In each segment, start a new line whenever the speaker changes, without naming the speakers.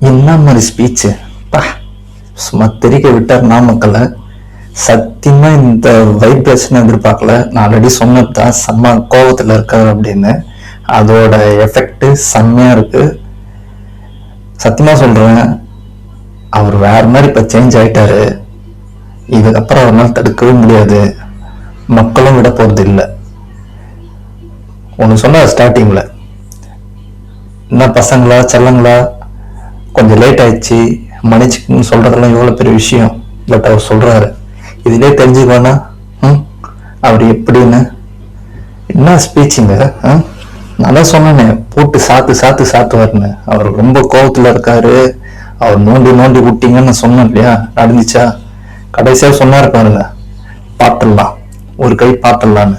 என்ன மாதிரி ஸ்பீச்சு பா சும்மா தெரிக்க விட்டார் நாமக்கல்ல. சத்தியமா இந்த வைப்ரேஷன் எதிர்பார்க்கல. நான் ஆல்ரெடி சொன்னதுதான் செம்ம கோவத்துல இருக்காரு அப்படின்னு. அதோட எஃபெக்ட் செம்மையா இருக்கு. சத்தியமா சொல்றேன் அவர் வேற மாதிரி இப்ப சேஞ்ச் ஆயிட்டாரு. இதுக்கப்புறம் அவரால் தடுக்கவே முடியாது. மக்களும் விட போறது இல்லை. ஒன்று சொன்ன ஸ்டார்டிங்ல என்ன பசங்களா செல்லங்களா? கொஞ்சம் லேட் ஆயிடுச்சு. மன்னிச்சுக்கணும்னு சொல்றதெல்லாம் எவ்வளோ பெரிய விஷயம்? பட் அவர் சொல்றாரு. இதுலேயே தெரிஞ்சுக்கோனா ம்? அவர் எப்படின்னு? என்ன ஸ்பீச்சுங்க நான் தான் சொன்னேனே போட்டு சாத்து சாத்து சாத்துவாருன்னு. அவர் ரொம்ப கோபத்தில் இருக்காரு. அவர் நோண்டி நோண்டி விட்டீங்கன்னு நான் சொன்னேன் இல்லையா? நடந்துச்சா? கடைசியா சொன்னார் பாருங்க. பார்த்துடலாம் ஒரு கை பார்த்துடலான்னு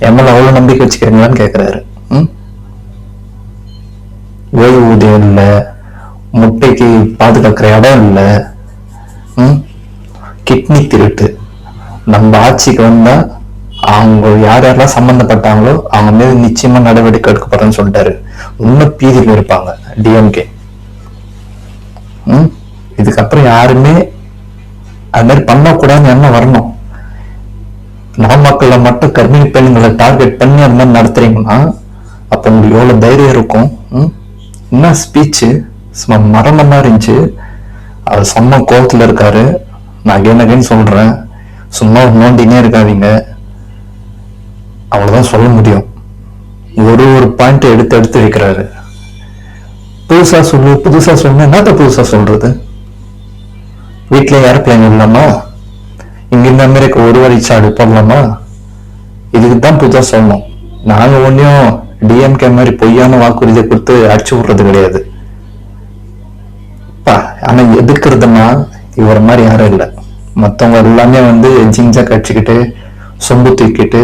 எம்எல்ஏ அவ்வளோ அவ்வளவு நம்பிக்கை வச்சுக்கிறீங்களான்னு கேக்குறாரு. ம்? ஓய்வூதியம் இல்லை முட்டைக்கு பாதுகாக்கிற இடம் இல்லை. கிட்னி திருட்டு. நம்ம ஆட்சிக்கு வந்தா அவங்க யார் யாரெல்லாம் சம்மந்தப்பட்டாங்களோ அவங்க மீது நிச்சயமா நடவடிக்கை எடுக்கப்படுறேன்னு சொல்லிட்டாரு. இன்னும் பீதியில் இருப்பாங்க டிஎம்கே இதுக்கப்புறம் யாருமே அது மாதிரி பண்ணக்கூடாதுன்னு என்ன வரணும். நாமக்கல்ல மட்டும் கர்ப்பிணி பெண்களை டார்கெட் பண்ணி அந்த மாதிரி நடத்துறீங்கன்னா அப்போ உங்களுக்கு எவ்வளவு தைரியம் இருக்கும்? என்ன ஸ்பீச்சு சும்மா மரணமா இருந்துச்சு. அவர் செம்ம கோபத்தில் இருக்காரு. நான் அகைன் அகைன் சொல்கிறேன் சும்மா நோண்டினே இருக்காதீங்க. அவ்வளோதான் சொல்ல முடியும். ஒரு ஒரு பாயிண்ட் எடுத்து எடுத்து வைக்கிறாரு. புதுசாக சொல்லு புதுசாக சொல்லு என்னத்த புதுசாக சொல்கிறது வீட்டில் ஏர்பிளைன் இல்லாமா இங்கிருந்து அமெரிக்கா ஒரு வழிச்சாடு போடலாமா? இதுக்கு தான் புதுசாக சொல்லணும். நாங்கள் ஒன்றையும் டிஎம்கே மாதிரி பொய்யான வாக்குறுதியை கொடுத்து அடிச்சு விடுறது கிடையாது. ஆனால் ஆனா எதுக்குறதுன்னா இவர் மாதிரி யாரும் இல்லை. மத்தவங்க எல்லாமே வந்து ஜிஞ்சா கடிச்சுக்கிட்டு சொம்பு தூக்கிட்டு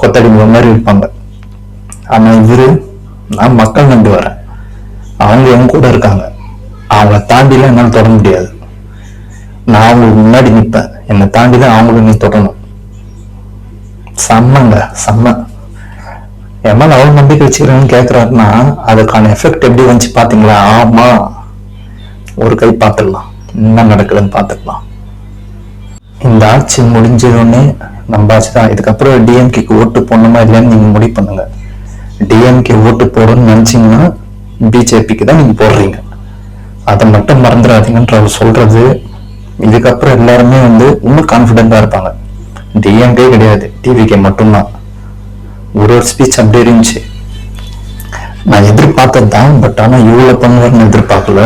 கொத்தடி மாதிரி இருப்பாங்க. ஆனா இவர் நான் மக்கள் நம்பி வரேன். அவங்க என் கூட இருக்காங்க. அவங்கள தாண்டிலாம் என்னால தொட முடியாது. நான் அவங்களுக்கு முன்னாடி நிற்பேன் என்னை தாண்டி தான் அவங்களும் நீ தொடணும். செம்மங்க செம்ம. என் மேலே அவ்வளோ நம்பிக்கை வச்சுக்கிறேன்னு கேட்கறாருன்னா அதுக்கான எஃபெக்ட் எப்படி வந்துச்சு பார்த்தீங்களா ஆமா. ஒரு கை பார்த்துடலாம். என்ன நடக்குதுன்னு பார்த்துக்கலாம் இந்த ஆட்சி முடிஞ்சதுன்னே நம்ம ஆட்சி தான். இதுக்கப்புறம் டிஎம்கேக்கு ஓட்டு போடணுமா இல்லையான்னு நீங்க முடிவு பண்ணுங்க. டிஎம்கே ஓட்டு போடணும்னு நினைச்சீங்கன்னா பிஜேபிக்கு தான் நீங்க போடுறீங்க. அதை மட்டும் மறந்துடாதீங்கன்ற அவர் சொல்றது. இதுக்கப்புறம் எல்லாருமே வந்து இன்னும் கான்ஃபிடென்ட்டா இருப்பாங்க. டிஎம்கே கிடையாது. டிவிகே மட்டும்தான். ஒரு ஒரு ஸ்பீச் அப்படியே இருந்துச்சு. நான் எதிர்பார்த்தது தான் பட் ஆனால் இவ்வளவு பண்ணுவார்னு எதிர்பார்க்கல.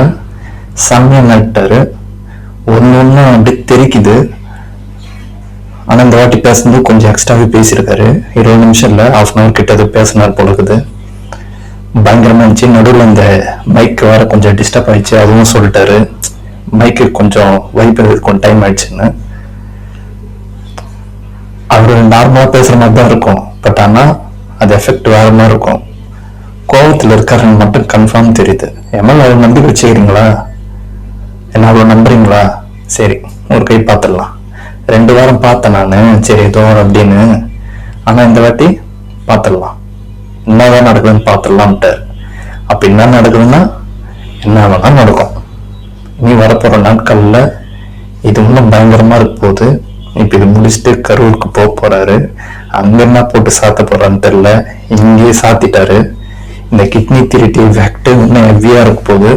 செம்மையாக நட்டாரு ஒன்னு ஒண்ணு அப்படி தெரிக்குது. ஆனா இந்த வாட்டி பேசுனது கொஞ்சம் எக்ஸ்ட்ராவே பேசியிருக்காரு. இருபது நிமிஷம் இல்ல ஹாஃப் அன் அவர் கிட்ட அது பேசினார் போல இருக்குது பயங்கரமா இருந்துச்சு. நடுவில் இந்த மைக் வேற கொஞ்சம் டிஸ்டர்ப் ஆயிடுச்சு. அதுவும் சொல்லிட்டாரு. மைக்கு கொஞ்சம் வைப் கொஞ்சம் டைம் ஆயிடுச்சுன்னு. அவர் நார்மலா பேசுற மாதிரி தான் இருக்கும். பட் ஆனா அது எஃபெக்ட் வேற மாதிரி இருக்கும். கோபத்தில் இருக்காருன்னு மட்டும் கன்ஃபார்ம் தெரியுது. எம்எல்ஏ அவர் நம்பிக்கை வச்சுக்கிறீங்களா? என்ன அவ்வளோ நம்புறீங்களா? சரி ஒரு கை பார்த்துடலாம். ரெண்டு வாரம் பார்த்தேன் நானு. சரி ஏதோ அப்படின்னு. ஆனா இந்த வாட்டி பார்த்துடலாம். என்னதான் நடக்குதுன்னு பார்த்துடலாம்ட்டு. அப்ப என்ன நடக்குதுன்னா என்ன வேணால் நடக்கும். இனி வரப்போகிற நாட்களில் இது இன்னும் பயங்கரமா இருக்க போகுது. இப்ப இது முடிச்சுட்டு கரூருக்கு போக போறாரு. அங்க என்ன போட்டு சாத்த போறான்னு தெரியல. இங்கேயே சாத்திட்டாரு. இந்த கிட்னி திருட்டி வேக்டு இன்னும் ஹெவியாக இருக்க போகுது.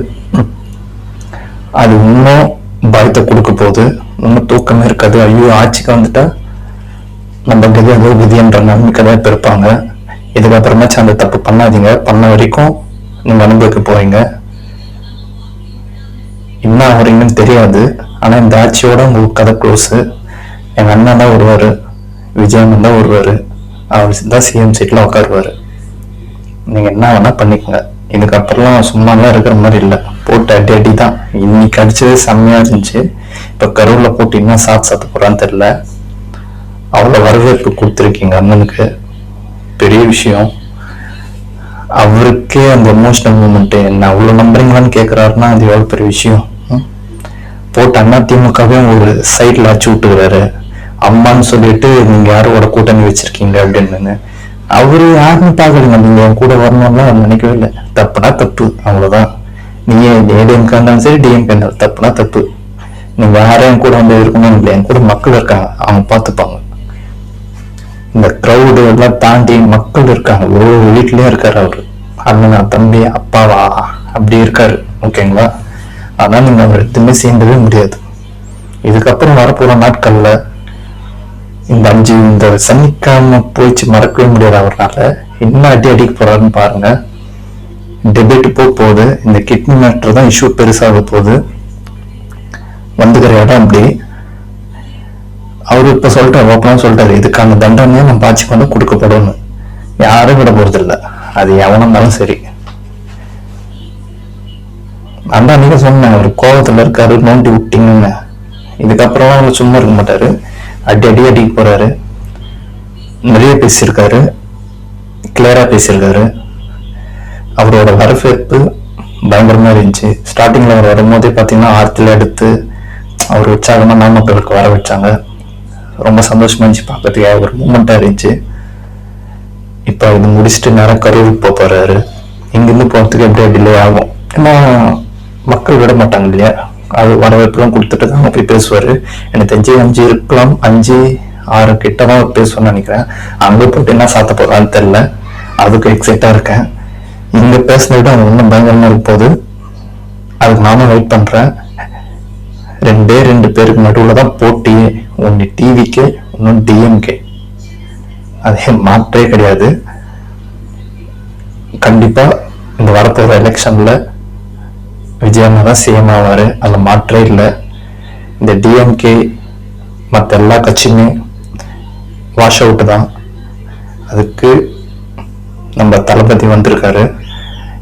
அது இன்னும் பயத்தை கொடுக்க போகுது. இன்னும் தூக்கமே இருக்காது. ஐயோ ஆட்சிக்கு வந்துட்டா நம்ம கதி அதோ விதின்ற நம்பிக்கை தான் இப்ப இருப்பாங்க. இதுக்கப்புறமாச்சும் அந்த தப்பு பண்ணாதீங்க. பண்ண வரைக்கும் நீங்க அனுபவிக்க போறீங்க. என்ன ஆகுறீங்கன்னு தெரியாது. ஆனா இந்த ஆட்சியோட உங்களுக்கு கதை க்ளோஸு எங்க அண்ணன் தான் வருவாரு விஜயன் தான் வருவாரு அவர் தான் சிஎம் சீட்ல உட்காருவாரு. நீங்க என்ன வேணா பண்ணிக்கோங்க. இதுக்கப்புறம் சும்மாலாம் இருக்கிற மாதிரி இல்லை. போட்டு அடி அடி தான் இன்னைக்கு அடிச்சது செம்மையா இருந்துச்சு. இப்ப கரூர்ல போட்டு என்ன சாத்து சாத்த போறான்னு தெரியல. அவ்வளவு வரவேற்பு கொடுத்துருக்கீங்க அண்ணனுக்கு. பெரிய விஷயம். அவருக்கே அந்த எமோஷனல் மூமெண்ட் என்ன அவ்வளவு நம்புறீங்களான்னு கேக்குறாருன்னா அது எவ்வளவு பெரிய விஷயம். போட்டு அண்ணா திமுகவே ஒரு சைட்ல அச்சு விட்டுக்கிறாரு. அம்மான்னு சொல்லிட்டு நீங்க யாரோட கூட்டணி வச்சிருக்கீங்க அப்படின்னு. அவரு யாருன்னு பாக்கலங்க நீங்க என் கூட வரணும்லாம் நினைக்கவே இல்லை. தப்புனா தப்பு அவ்வளவுதான். நீ ஏடிஎம்கா இருந்தாலும் சரி டிஎம்கே இருந்தாலும் தப்புனா தப்பு. நீ வேற என் கூட வந்து இருக்கணும் இல்லை என் கூட மக்கள் இருக்காங்க அவங்க பார்த்துப்பாங்க. இந்த க்ரௌடு எல்லாம் தாண்டி மக்கள் இருக்காங்க ஒரு வீட்லயும் இருக்காரு அவரு. அண்ணனா தம்பி அப்பாவா அப்படி இருக்காரு ஓகேங்களா? அதான் நீங்க அவர் எதுவுமே சேர்ந்தவே முடியாது. இதுக்கப்புறம் வரப்போற நாட்கள்ல இந்த அஞ்சு இந்த சனிக்கிழமை போயிச்சு மறக்கவே முடியாது அவரால என்ன அடி அடிக்க போறாருன்னு பாருங்க. டெபேட் போக போகுது. இந்த கிட்னி மேட்ரு தான் இஷ்யூ பெருசாக போகுது. வந்துக்கிற இடம் அப்படி? அவரு இப்ப சொல்லிட்டார் ஓப்பனாக சொல்லிட்டாரு. இதுக்கான தண்டனையை நம்ம பாட்சி பண்ண கொடுக்கப்படணும். யாரும் விட போறது அது எவனந்தாலும் இருந்தாலும் சரி. அந்த அன்னைக்கு சொன்னேன் அவர் கோபத்தில் இருக்காரு நோண்டி விட்டீங்கன்னு. இதுக்கப்புறம் அவர் சும்மா இருக்க மாட்டாரு. அடி அடி அடிக்க போறாரு. நிறைய பேசியிருக்காரு. கிளியரா பேசியிருக்காரு. அவரோட வரவேற்பு பயங்கரமா இருந்துச்சு. ஸ்டார்டிங்ல அவர் வரும்போதே பாத்தீங்கன்னா ஆர்த்தில எடுத்து அவர் உற்சாகமா நாமக்கலுக்கு வர வச்சாங்க. ரொம்ப சந்தோஷமா இருந்துச்சு பார்க்கறதுக்கு. ஒரு மூமெண்டா இருந்துச்சு. இப்போ இது முடிச்சுட்டு நேரம் கரூருக்கு போக போறாரு. இங்கிருந்து போறதுக்கு எப்படியா டிலே ஆகும்? ஏன்னா மக்கள் விட மாட்டாங்க இல்லையா? அது வரவேற்பெல்லாம் கொடுத்துட்டு தான் போய் பேசுவார். எனக்கு தெரிஞ்சு அஞ்சு இருக்கலாம் அஞ்சு ஆறு கிட்ட தான் பேசுவேன்னு நினைக்கிறேன். அங்கே போட்டு என்ன சாத்த போகிறான்னு தெரில அதுக்கு எக்ஸைட்டாக இருக்கேன். பேசுனதை விட அவங்க இன்னும் பயங்கரமாக இருக்க போகுது. அதுக்கு நானும் வெயிட் பண்ணுறேன் ரெண்டே ரெண்டு பேருக்கு நடுவில் தான் போட்டி. ஒன்று டிவிக்கு இன்னொன்று டிஎம்கே அதே மாற்றே கிடையாது. கண்டிப்பாக இந்த வரப்போகிற எலெக்ஷனில் விஜயண்ணா தான் சிஎம் ஆவார். அதில் மாற்றே இல்லை. இந்த டிஎம்கே மற்ற எல்லா கட்சியுமே வாஷ் அவுட்டு தான். அதுக்கு நம்ம தளபதி வந்திருக்காரு.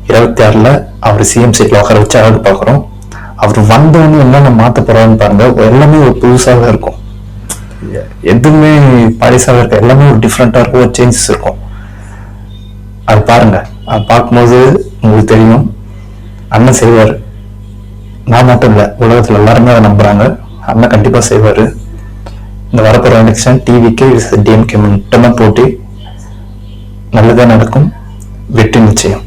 இருபத்தி ஆறில் அவர் சிஎம் சீட்டில் உட்கார வச்சு அழகு பார்க்குறோம். அவர் வந்தவொடனே என்னென்ன மாற்ற போறாருன்னு பாருங்கள் எல்லாமே ஒரு புதுசாக இருக்கும். எதுவுமே பழசாக இருக்க எல்லாமே ஒரு டிஃப்ரெண்ட்டாக இருக்கும். ஒரு சேஞ்சஸ் இருக்கும். அது பாருங்கள் அது பார்க்கும்போது உங்களுக்கு தெரியும். அண்ணன் செய்வார். நான் மட்டும் இல்லை உலகத்தில் எல்லாருமே அதை நம்புகிறாங்க அண்ணன் கண்டிப்பாக செய்வார். இந்த வரப்போற எலெக்ஷன் டிவிக்கு டிஎம்கே மட்டும்தான் போட்டி. நல்லதாக நடக்கும். வெற்றி நிச்சயம்.